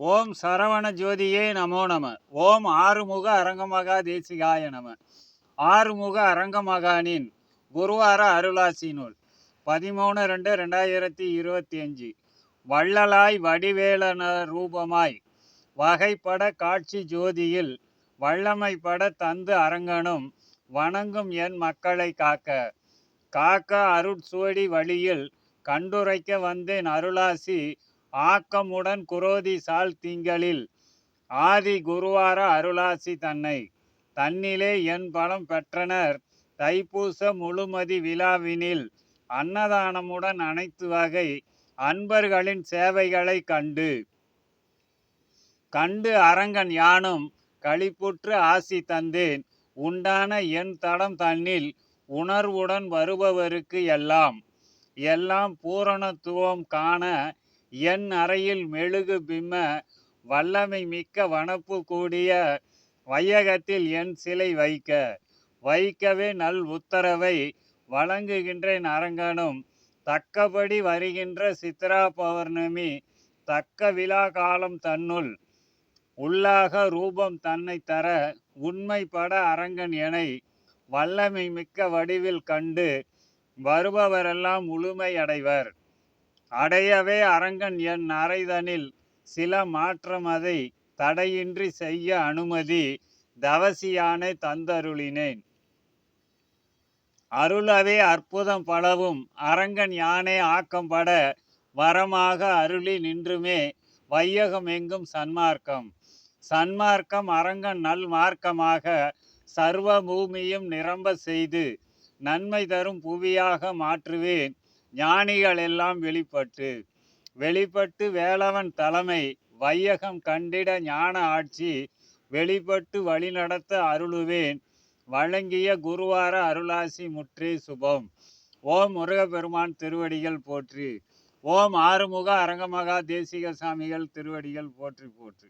ஓம் சரவண ஜோதியே நமோ நம. ஓம் ஆறுமுக அரங்கமகா தேசிகாய நம. ஆறுமுக அரங்கமகானின் குருவார அருளாசி நூல் பதிமூணு ரெண்டு ரெண்டாயிரத்தி இருபத்தி அஞ்சு. வள்ளலாய் வடிவேலன ரூபமாய். வகைப்பட காட்சி ஜோதியில் வல்லமைப்பட தந்து அரங்கனும் வணங்கும் என் மக்களை காக்க. காக்க அருட்சுவடி வழியில் கண்டுரைக்க வந்தேன் அருளாசி ஆக்கமுடன் குரோதி சால் திங்களில் ஆதி குருவார அருளாசி தன்னை. தன்னிலே என் பலம் பெற்றனர். தைப்பூச முழுமதி விழாவினில் அன்னதானமுடன் அனைத்து வகை அன்பர்களின் சேவைகளை கண்டு. கண்டு அரங்கன் யானும் களிப்புற்று ஆசி தந்தேன். உண்டான என் தடம் தன்னில் உணர்வுடன் வருபவருக்கு எல்லாம். எல்லாம் பூரணத்துவம் காண என் அறையில் மெழுகு பிம்ம வல்லமை மிக்க வனப்பு கூடிய வையகத்தில் என் சிலை வைக்க வைக்கவே நல் உத்தரவை வழங்குகின்றேன் அரங்கனும். தக்கபடி வருகின்ற சித்ரா பௌர்ணமி தக்க விழா காலம் தன்னுள் உள்ளாக ரூபம் தன்னை தர உண்மைப்பட அரங்கன் எனை வல்லமை மிக்க வடிவில் கண்டு வருபவரெல்லாம் முழுமையடைவர் அடையவே அரங்கன் என் அறைதனில் சில மாற்றம் அதை தடையின்றி செய்ய அனுமதி தவசியானை தந்தருளினேன். அருளவே அற்புதம் பலவும் அரங்கன் யானை ஆக்கம்பட வரமாக அருளி நின்றுமே வையகம் எங்கும் சன்மார்க்கம். சன்மார்க்கம் அரங்கன் நல் மார்க்கமாக சர்வ பூமியும் நிரம்ப செய்து நன்மை தரும் புவியாக மாற்றுவேன். ஞானிகள் எல்லாம் வெளிப்பட்டு வெளிப்பட்டு வேளவன் தலைமை வையகம் கண்டிட ஞான ஆட்சி வெளிப்பட்டு வழிநடத்த அருளுவேன். வழங்கிய குருவார அருளாசி முற்றே சுபம். ஓம் முருகப்பெருமான் திருவடிகள் போற்றி ஓம் ஆறுமுக அரங்கமகா தேசிக சாமிகள் திருவடிகள் போற்றி போற்றி.